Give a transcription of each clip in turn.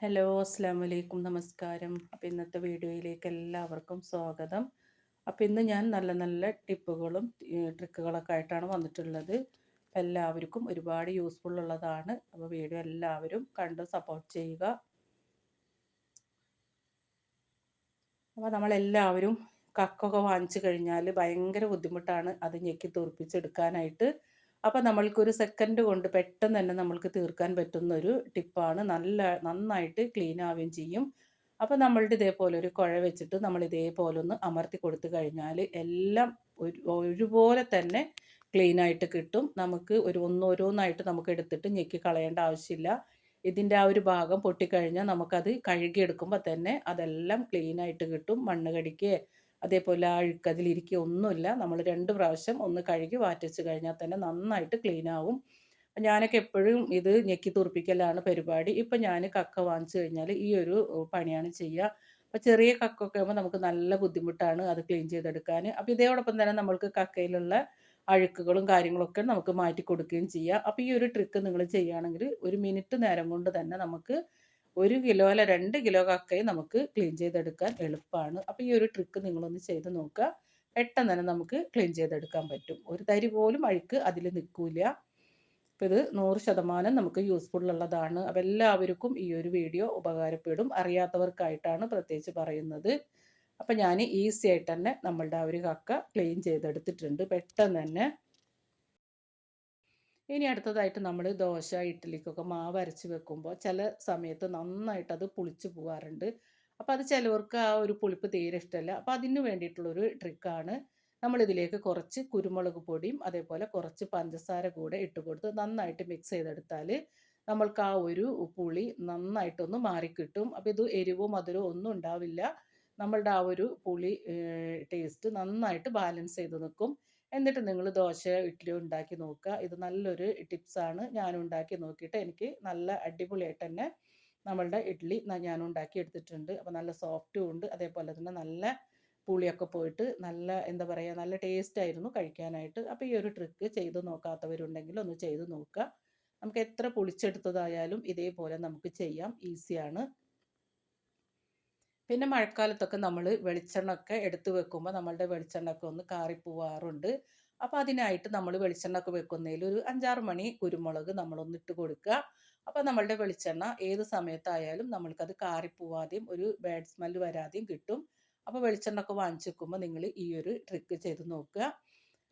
Hello അസ്സാം വലൈക്കും നമസ്കാരം. അപ്പോൾ ഇന്നത്തെ വീഡിയോയിലേക്ക് എല്ലാവർക്കും സ്വാഗതം. അപ്പോൾ ഇന്ന് ഞാൻ നല്ല നല്ല ടിപ്പുകളും ട്രിക്കുകളൊക്കെ ആയിട്ടാണ് വന്നിട്ടുള്ളത്. എല്ലാവർക്കും ഒരുപാട് യൂസ്ഫുൾ ഉള്ളതാണ്. അപ്പോൾ വീഡിയോ എല്ലാവരും കണ്ട് സപ്പോർട്ട് ചെയ്യുക. അപ്പോൾ നമ്മളെല്ലാവരും കക്കൊക്കെ വാങ്ങിച്ചു കഴിഞ്ഞാൽ ഭയങ്കര ബുദ്ധിമുട്ടാണ് അത് ഞെക്കി തുറപ്പിച്ചെടുക്കാനായിട്ട് അപ്പോൾ നമ്മൾക്കൊരു സെക്കൻഡ് കൊണ്ട് പെട്ടെന്ന് തന്നെ നമ്മൾക്ക് തീർക്കാൻ പറ്റുന്ന ഒരു ടിപ്പാണ്. നല്ല നന്നായിട്ട് ക്ലീൻ ആവുകയും ചെയ്യും. അപ്പോൾ നമ്മളുടെ ഇതേപോലെ ഒരു കുഴ വെച്ചിട്ട് നമ്മൾ ഇതേപോലെ ഒന്ന് അമർത്തി കൊടുത്തു കഴിഞ്ഞാൽ എല്ലാം ഒരു ഒരുപോലെ തന്നെ ക്ലീൻ ആയിട്ട് കിട്ടും. നമുക്ക് ഒരു ഒന്നോരോന്നായിട്ട് നമുക്ക് എടുത്തിട്ട് ഞെക്കി കളയേണ്ട ആവശ്യമില്ല. ഇതിന്റെ ആ ഒരു ഭാഗം പൊട്ടിക്കഴിഞ്ഞാൽ നമുക്കത് കഴുകിയെടുക്കുമ്പോൾ തന്നെ അതെല്ലാം ക്ലീൻ ആയിട്ട് കിട്ടും. മണ്ണ് കടിക്കുക അതേപോലെ ആ അഴുക്കതിലിരിക്കുക ഒന്നുമില്ല. നമ്മൾ രണ്ട് പ്രാവശ്യം ഒന്ന് കഴുകി വാറ്റിച്ച് കഴിഞ്ഞാൽ തന്നെ നന്നായിട്ട് ക്ലീൻ ആവും. ഞാനൊക്കെ എപ്പോഴും ഇത് ഞെക്കി തുറപ്പിക്കലാണ് പരിപാടി. ഇപ്പം ഞാൻ കക്ക വാങ്ങിച്ചു കഴിഞ്ഞാൽ ഈ ഒരു പണിയാണ് ചെയ്യുക. അപ്പോൾ ചെറിയ കക്കൊക്കെ ആകുമ്പോൾ നമുക്ക് നല്ല ബുദ്ധിമുട്ടാണ് അത് ക്ലീൻ ചെയ്തെടുക്കാൻ അപ്പോൾ ഇതോടൊപ്പം തന്നെ നമ്മൾക്ക് കക്കയിലുള്ള അഴുക്കുകളും കാര്യങ്ങളൊക്കെ നമുക്ക് മാറ്റി കൊടുക്കുകയും ചെയ്യാം. അപ്പോൾ ഈ ഒരു ട്രിക്ക് നിങ്ങൾ ചെയ്യുകയാണെങ്കിൽ ഒരു മിനിറ്റ് നേരം കൊണ്ട് തന്നെ നമുക്ക് ഒരു കിലോ അല്ല രണ്ട് കിലോ കക്കയും നമുക്ക് ക്ലീൻ ചെയ്തെടുക്കാൻ എളുപ്പമാണ് അപ്പോൾ ഈ ഒരു ട്രിക്ക് നിങ്ങളൊന്ന് ചെയ്ത് നോക്കുക. പെട്ടെന്ന് തന്നെ നമുക്ക് ക്ലീൻ ചെയ്തെടുക്കാൻ പറ്റും. ഒരു തരി പോലും അഴുക്ക് അതിൽ നിൽക്കില്ല അപ്പോൾ ഇത് നൂറ് ശതമാനം നമുക്ക് ഉള്ളതാണ്. അപ്പോൾ എല്ലാവർക്കും ഈ ഒരു വീഡിയോ ഉപകാരപ്പെടും. അറിയാത്തവർക്കായിട്ടാണ് പ്രത്യേകിച്ച് പറയുന്നത്. അപ്പോൾ ഞാൻ ഈസി ആയിട്ട് തന്നെ നമ്മളുടെ ആ ഒരു കക്ക ക്ലീൻ ചെയ്തെടുത്തിട്ടുണ്ട്. പെട്ടെന്ന് തന്നെ ഇനി അടുത്തതായിട്ട് നമ്മൾ ദോശ ഇഡ്ഡലിക്കൊക്കെ മാവ് അരച്ച് വെക്കുമ്പോൾ ചില സമയത്ത് നന്നായിട്ട് അത് പുളിച്ച് പോകാറുണ്ട് അപ്പോൾ അത് ചിലവർക്ക് ആ ഒരു പുളിപ്പ് തീരെ ഇഷ്ടമല്ല അപ്പോൾ അതിന് വേണ്ടിയിട്ടുള്ളൊരു ട്രിക്കാണ് നമ്മളിതിലേക്ക് കുറച്ച് കുരുമുളക് പൊടിയും അതേപോലെ കുറച്ച് പഞ്ചസാര കൂടെ ഇട്ട് കൊടുത്ത് നന്നായിട്ട് മിക്സ് ചെയ്തെടുത്താൽ നമ്മൾക്ക് ആ ഒരു പുളി നന്നായിട്ടൊന്ന് മാറിക്കിട്ടും. അപ്പോൾ ഇത് എരിവോ മധുരവും ഒന്നും ഉണ്ടാവില്ല. നമ്മളുടെ ആ ഒരു പുളി ടേസ്റ്റ് നന്നായിട്ട് ബാലൻസ് ചെയ്ത് നിൽക്കും എന്നിട്ട് നിങ്ങൾ ദോശ ഇഡ്ഡലി ഉണ്ടാക്കി നോക്കുക. ഇത് നല്ലൊരു ടിപ്സാണ്. ഞാൻ ഉണ്ടാക്കി നോക്കിയിട്ട് എനിക്ക് നല്ല അടിപൊളിയായിട്ട് തന്നെ നമ്മളുടെ ഇഡ്ഡലി ഞാൻ ഉണ്ടാക്കി എടുത്തിട്ടുണ്ട്. അപ്പോൾ നല്ല സോഫ്റ്റും ഉണ്ട്. അതേപോലെ തന്നെ നല്ല പുളിയൊക്കെ പോയിട്ട് നല്ല എന്താ പറയുക നല്ല ടേസ്റ്റ് ആയിരുന്നു കഴിക്കാനായിട്ട്. അപ്പോൾ ഈ ഒരു ട്രിക്ക് ചെയ്ത് നോക്കാത്തവരുണ്ടെങ്കിൽ ഒന്ന് ചെയ്ത് നോക്കുക. നമുക്ക് എത്ര പുളിച്ചെടുത്തതായാലും ഇതേപോലെ നമുക്ക് ചെയ്യാം. ഈസിയാണ് പിന്നെ മഴക്കാലത്തൊക്കെ നമ്മൾ വെളിച്ചെണ്ണ ഒക്കെ എടുത്ത് വെക്കുമ്പോൾ നമ്മളുടെ വെളിച്ചെണ്ണ ഒക്കെ ഒന്ന് കാറിപ്പോവാറുണ്ട്. അപ്പോൾ അതിനായിട്ട് നമ്മൾ വെളിച്ചെണ്ണ ഒക്കെ വെക്കുന്നതിൽ ഒരു അഞ്ചാറ് മണി കുരുമുളക് നമ്മളൊന്ന് ഇട്ട് കൊടുക്കുക. അപ്പോൾ നമ്മളുടെ വെളിച്ചെണ്ണ ഏത് സമയത്തായാലും നമ്മൾക്കത് കാറിപ്പോവാതെയും ഒരു ബാഡ് സ്മെൽ വരാതെയും കിട്ടും. അപ്പോൾ വെളിച്ചെണ്ണ ഒക്കെ വാങ്ങിച്ചു വെക്കുമ്പോൾ നിങ്ങൾ ഈ ഒരു ട്രിക്ക് ചെയ്ത് നോക്കുക.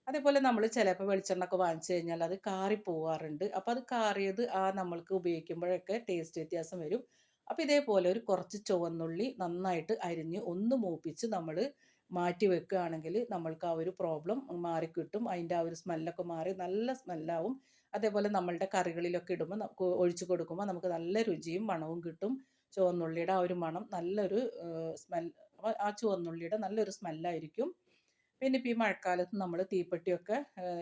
അതേപോലെ നമ്മൾ ചിലപ്പോൾ വെളിച്ചെണ്ണ ഒക്കെ വാങ്ങിച്ചു കഴിഞ്ഞാൽ അത് കാറി പോവാറുണ്ട് അപ്പോൾ അത് കാറിയത് ആ നമ്മൾക്ക് ഉപയോഗിക്കുമ്പോഴൊക്കെ ടേസ്റ്റ് വ്യത്യാസം വരും. അപ്പോൾ ഇതേപോലെ ഒരു കുറച്ച് ചുവന്നുള്ളി നന്നായിട്ട് അരിഞ്ഞ് ഒന്ന് മൂപ്പിച്ച് നമ്മൾ മാറ്റി വെക്കുകയാണെങ്കിൽ നമ്മൾക്ക് ആ ഒരു പ്രോബ്ലം മാറിക്കിട്ടും. അതിന്റെ ആ ഒരു സ്മെല്ലൊക്കെ മാറി നല്ല സ്മെല്ലാവും അതേപോലെ നമ്മളുടെ കറികളിലൊക്കെ ഇടുമ്പോൾ ഒഴിച്ചു കൊടുക്കുമ്പോൾ നമുക്ക് നല്ല രുചിയും മണവും കിട്ടും. ചുവന്നുള്ളിയുടെ ആ ഒരു മണം നല്ലൊരു സ്മെൽ ആ ചുവന്നുള്ളിയുടെ നല്ലൊരു സ്മെല്ലായിരിക്കും പിന്നെ ഇപ്പോൾ ഈ മഴക്കാലത്ത് നമ്മൾ തീപ്പെട്ടിയൊക്കെ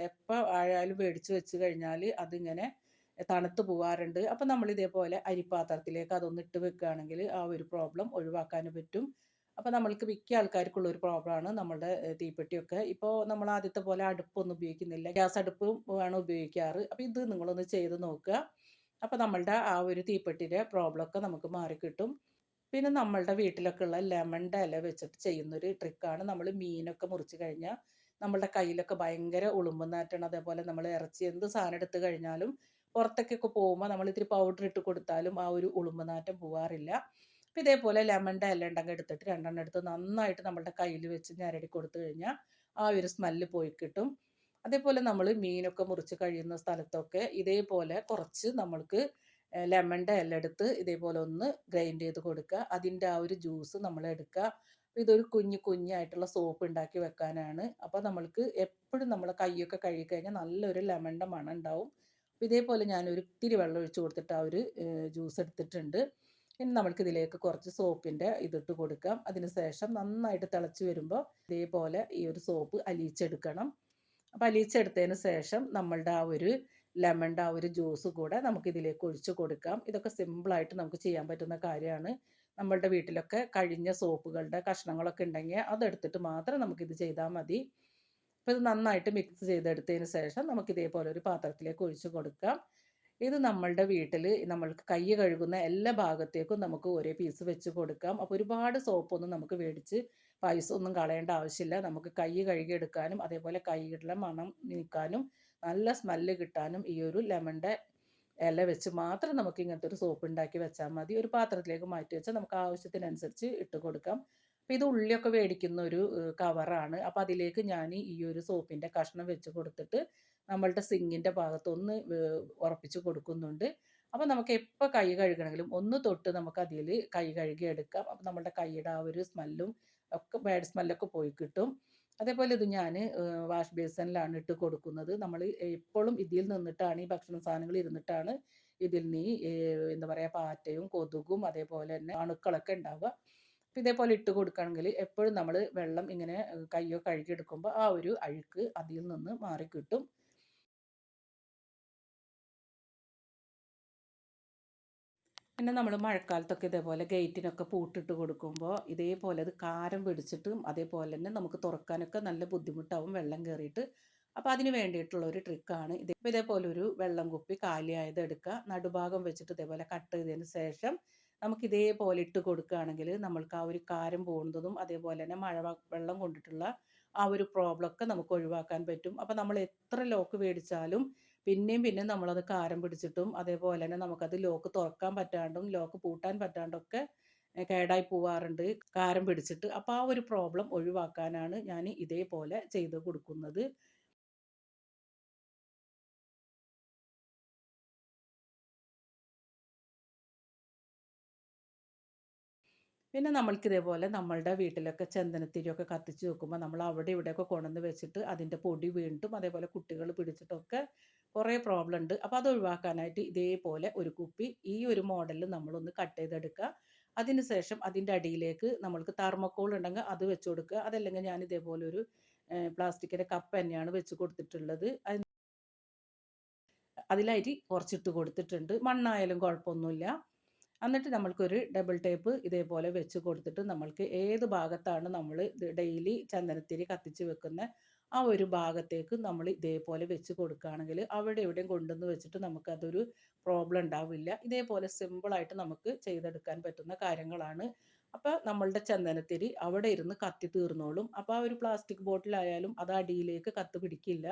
എപ്പോൾ ആയാലും മേടിച്ച് വെച്ച് കഴിഞ്ഞാൽ അതിങ്ങനെ തണുത്ത് പോകാറുണ്ട് അപ്പം നമ്മൾ ഇതേപോലെ അരിപ്പാത്രത്തിലേക്ക് അതൊന്ന് ഇട്ട് വെക്കുകയാണെങ്കിൽ ആ ഒരു പ്രോബ്ലം ഒഴിവാക്കാൻ പറ്റും. അപ്പോൾ നമ്മൾക്ക് മിക്ക ആൾക്കാർക്കുള്ള ഒരു പ്രോബ്ലമാണ് നമ്മളുടെ തീപ്പെട്ടിയൊക്കെ. ഇപ്പോൾ നമ്മൾ ആദ്യത്തെ പോലെ അടുപ്പൊന്നും ഉപയോഗിക്കുന്നില്ല. ഗ്യാസ് അടുപ്പും ആണ് ഉപയോഗിക്കാറ്. അപ്പോൾ ഇത് നിങ്ങളൊന്ന് ചെയ്ത് നോക്കുക. അപ്പോൾ നമ്മളുടെ ആ ഒരു തീപ്പെട്ടിയുടെ പ്രോബ്ലമൊക്കെ നമുക്ക് മാറിക്കിട്ടും. പിന്നെ നമ്മളുടെ വീട്ടിലൊക്കെ ഉള്ള ലെമണിന്റെ ഇല വെച്ചിട്ട് ചെയ്യുന്നൊരു ട്രിക്കാണ് നമ്മൾ മീനൊക്കെ മുറിച്ച് കഴിഞ്ഞാൽ നമ്മളുടെ കയ്യിലൊക്കെ ഭയങ്കര ഉളുമ്പുന്നാറ്റാണ് അതേപോലെ നമ്മൾ ഇറച്ചി എന്ത് സാധനം എടുത്തു കഴിഞ്ഞാലും പുറത്തേക്കൊക്കെ പോകുമ്പോൾ നമ്മൾ ഇത്തിരി പൗഡർ ഇട്ട് കൊടുത്താലും ആ ഒരു ഉളുമ്പനാറ്റം പോവാറില്ല. അപ്പോൾ ഇതേപോലെ ലെമണിന്റെ ഇല ഉണ്ടെങ്കിൽ എടുത്തിട്ട് രണ്ടെണ്ണം എടുത്ത് നന്നായിട്ട് നമ്മളുടെ കയ്യിൽ വെച്ച് ഞരടി കൊടുത്തു കഴിഞ്ഞാൽ ആ ഒരു സ്മെല്ല് പോയി കിട്ടും. അതേപോലെ നമ്മൾ മീനൊക്കെ മുറിച്ച് കഴിയുന്ന സ്ഥലത്തൊക്കെ ഇതേപോലെ കുറച്ച് നമ്മൾക്ക് ലെമണിന്റെ ഇല എടുത്ത് ഇതേപോലെ ഒന്ന് ഗ്രൈൻഡ് ചെയ്ത് കൊടുക്കുക അതിന്റെ ആ ഒരു ജ്യൂസ് നമ്മൾ എടുക്കുക ഇതൊരു കുഞ്ഞു കുഞ്ഞായിട്ടുള്ള സോപ്പ് ഉണ്ടാക്കി വെക്കാനാണ്. അപ്പോൾ നമ്മൾക്ക് എപ്പോഴും നമ്മൾ കൈയൊക്കെ കഴുകി കഴിഞ്ഞാൽ നല്ലൊരു ലെമണിന്റെ മണം ഉണ്ടാവും ഇതേപോലെ ഞാൻ ഇത്തിരി വെള്ളം ഒഴിച്ച് കൊടുത്തിട്ട് ആ ഒരു ജ്യൂസ് എടുത്തിട്ടുണ്ട്. ഇനി നമ്മൾക്ക് ഇതിലേക്ക് കുറച്ച് സോപ്പിന്റെ ഇതിട്ട് കൊടുക്കാം. അതിന് ശേഷം നന്നായിട്ട് തിളച്ച് വരുമ്പോൾ ഇതേപോലെ ഈ ഒരു സോപ്പ് അലിയിച്ചെടുക്കണം. അപ്പോൾ അലിയിച്ചെടുത്തതിന് ശേഷം നമ്മളുടെ ആ ഒരു ലെമണിന്റെ ആ ഒരു ജ്യൂസ് കൂടെ നമുക്ക് ഇതിലേക്ക് ഒഴിച്ച് കൊടുക്കാം. ഇതൊക്കെ സിമ്പിളായിട്ട് നമുക്ക് ചെയ്യാൻ പറ്റുന്ന കാര്യമാണ്. നമ്മളുടെ വീട്ടിലൊക്കെ കഴിഞ്ഞ സോപ്പുകളുടെ കഷ്ണങ്ങളൊക്കെ ഉണ്ടെങ്കിൽ അതെടുത്തിട്ട് മാത്രം നമുക്കിത് ചെയ്താൽ മതി. അപ്പോൾ ഇത് നന്നായിട്ട് മിക്സ് ചെയ്തെടുത്തതിന് ശേഷം നമുക്ക് ഇതേപോലെ ഒരു പാത്രത്തിലേക്ക് ഒഴിച്ച് കൊടുക്കാം. ഇത് നമ്മളുടെ വീട്ടിൽ നമ്മൾക്ക് കൈ കഴുകുന്ന എല്ലാ ഭാഗത്തേക്കും നമുക്ക് ഒരേ പീസ് വെച്ച് കൊടുക്കാം. അപ്പോൾ ഒരുപാട് സോപ്പൊന്നും നമുക്ക് മേടിച്ച് പൈസ ഒന്നും കളയേണ്ട ആവശ്യമില്ല. നമുക്ക് കൈ കഴുകിയെടുക്കാനും അതേപോലെ കൈയുടെ മണം നീക്കാനും നല്ല സ്മെല്ല് കിട്ടാനും ഈ ഒരു ലെമണിന്റെ ഇല വെച്ച് മാത്രം നമുക്ക് ഇങ്ങനത്തെ ഒരു സോപ്പ് ഉണ്ടാക്കി വെച്ചാൽ മതി. ഒരു പാത്രത്തിലേക്ക് മാറ്റി വെച്ചാൽ നമുക്ക് ആവശ്യത്തിനനുസരിച്ച് ഇട്ട് കൊടുക്കാം. അപ്പോൾ ഇത് ഉള്ളിയൊക്കെ മേടിക്കുന്ന ഒരു കവറാണ്. അപ്പോൾ അതിലേക്ക് ഞാൻ ഈ ഒരു സോപ്പിന്റെ കഷ്ണം വെച്ച് കൊടുത്തിട്ട് നമ്മളുടെ സിങ്ങിന്റെ ഭാഗത്തൊന്ന് ഉറപ്പിച്ച് കൊടുക്കുന്നുണ്ട്. അപ്പോൾ നമുക്ക് എപ്പോൾ കൈ കഴുകണമെങ്കിലും ഒന്ന് തൊട്ട് നമുക്ക് അതിൽ കൈ കഴുകി എടുക്കാം. അപ്പോൾ നമ്മുടെ കൈയുടെ ആ ഒരു സ്മെല്ലും ഒക്കെ ബാഡ് സ്മെല്ലൊക്കെ പോയി കിട്ടും. അതേപോലെ ഇത് ഞാൻ വാഷ് ബേസിനിലാണ് ഇട്ട് കൊടുക്കുന്നത്. നമ്മൾ എപ്പോഴും ഇതിൽ നിന്നിട്ടാണ് ഈ ഭക്ഷണ സാധനങ്ങൾ ഇരുന്നിട്ടാണ് ഇതിൽ നീ എന്താ പറയുക പാറ്റയും കൊതുകും അതേപോലെ തന്നെ അണുക്കളൊക്കെ ഉണ്ടാവുക. ഇതേപോലെ ഇട്ട് കൊടുക്കുകയാണെങ്കിൽ എപ്പോഴും നമ്മൾ വെള്ളം ഇങ്ങനെ കയ്യോ കഴുകിയെടുക്കുമ്പോൾ ആ ഒരു അഴുക്ക് അതിൽ നിന്ന് മാറിക്കിട്ടും പിന്നെ നമ്മൾ മഴക്കാലത്തൊക്കെ ഇതേപോലെ ഗേറ്റിനൊക്കെ പൂട്ടിട്ട് കൊടുക്കുമ്പോൾ ഇതേപോലെ അത് കാരം പിടിച്ചിട്ടും അതേപോലെ തന്നെ നമുക്ക് തുറക്കാനൊക്കെ നല്ല ബുദ്ധിമുട്ടാവും വെള്ളം കയറിയിട്ട്. അപ്പോൾ അതിന് വേണ്ടിയിട്ടുള്ള ഒരു ട്രിക്കാണ്. ഇത് ഇതേപോലെ ഒരു വെള്ളം കുപ്പി കാലിയായത് എടുക്കുക. നടുഭാഗം വെച്ചിട്ട് ഇതേപോലെ കട്ട് ചെയ്തതിന് ശേഷം നമുക്ക് ഇതേപോലെ ഇട്ട് കൊടുക്കുകയാണെങ്കിൽ നമ്മൾക്ക് ആ ഒരു കാരം പോകുന്നതും അതേപോലെ തന്നെ മഴ വെള്ളം കൊണ്ടിട്ടുള്ള ആ ഒരു പ്രോബ്ലം ഒക്കെ നമുക്ക് ഒഴിവാക്കാൻ പറ്റും. അപ്പോൾ നമ്മൾ എത്ര ലോക്ക് മേടിച്ചാലും പിന്നെയും പിന്നെയും നമ്മളത് കാരം പിടിച്ചിട്ടും അതേപോലെ തന്നെ നമുക്കത് ലോക്ക് തുറക്കാൻ പറ്റാണ്ടും ലോക്ക് പൂട്ടാൻ പറ്റാണ്ടൊക്കെ കേടായി പോവാറുണ്ട് കാരം പിടിച്ചിട്ട്. അപ്പോൾ ആ ഒരു പ്രോബ്ലം ഒഴിവാക്കാനാണ് ഞാൻ ഇതേപോലെ ചെയ്ത് കൊടുക്കുന്നത്. പിന്നെ നമ്മൾക്ക് ഇതേപോലെ നമ്മളുടെ വീട്ടിലൊക്കെ ചന്ദനത്തിരിയൊക്കെ കത്തിച്ച് വെക്കുമ്പോൾ നമ്മൾ അവിടെ ഇവിടെയൊക്കെ കൊണ്ടുവന്ന് വെച്ചിട്ട് അതിന്റെ പൊടി വീണ്ടും അതേപോലെ കുട്ടികൾ പിടിച്ചിട്ടൊക്കെ കുറേ പ്രോബ്ലം ഉണ്ട്. അപ്പോൾ അത് ഒഴിവാക്കാനായിട്ട് ഇതേപോലെ ഒരു കുപ്പി ഈ ഒരു മോഡലിൽ നമ്മളൊന്ന് കട്ട് ചെയ്തെടുക്കുക. അതിനുശേഷം അതിന്റെ അടിയിലേക്ക് നമ്മൾക്ക് തെർമോക്കോൾ ഉണ്ടെങ്കിൽ അത് വെച്ച് കൊടുക്കുക. അതല്ലെങ്കിൽ ഞാൻ ഇതേപോലെ ഒരു പ്ലാസ്റ്റിക്കിന്റെ കപ്പ് തന്നെയാണ് വെച്ച് കൊടുത്തിട്ടുള്ളത്. അതിലരി കുറച്ചിട്ട് കൊടുത്തിട്ടുണ്ട്. മണ്ണായാലും കുഴപ്പമൊന്നുമില്ല. എന്നിട്ട് നമ്മൾക്കൊരു ഡബിൾ ടേപ്പ് ഇതേപോലെ വെച്ച് കൊടുത്തിട്ട് നമ്മൾക്ക് ഏത് ഭാഗത്താണ് നമ്മൾ ഡെയിലി ചന്ദനത്തിരി കത്തിച്ച് വെക്കുന്ന ആ ഒരു ഭാഗത്തേക്ക് നമ്മൾ ഇതേപോലെ വെച്ച് കൊടുക്കുകയാണെങ്കിൽ അവിടെ എവിടെയും കൊണ്ടുവന്ന് വെച്ചിട്ട് നമുക്കതൊരു പ്രോബ്ലം ഉണ്ടാവില്ല. ഇതേപോലെ സിമ്പിളായിട്ട് നമുക്ക് ചെയ്തെടുക്കാൻ പറ്റുന്ന കാര്യങ്ങളാണ്. അപ്പോൾ നമ്മളുടെ ചന്ദനത്തിരി അവിടെ ഇരുന്ന് കത്തി തീർന്നോളും. അപ്പോൾ ആ ഒരു പ്ലാസ്റ്റിക് ബോട്ടിലായാലും അത് അടിയിലേക്ക് കത്ത് പിടിക്കില്ല.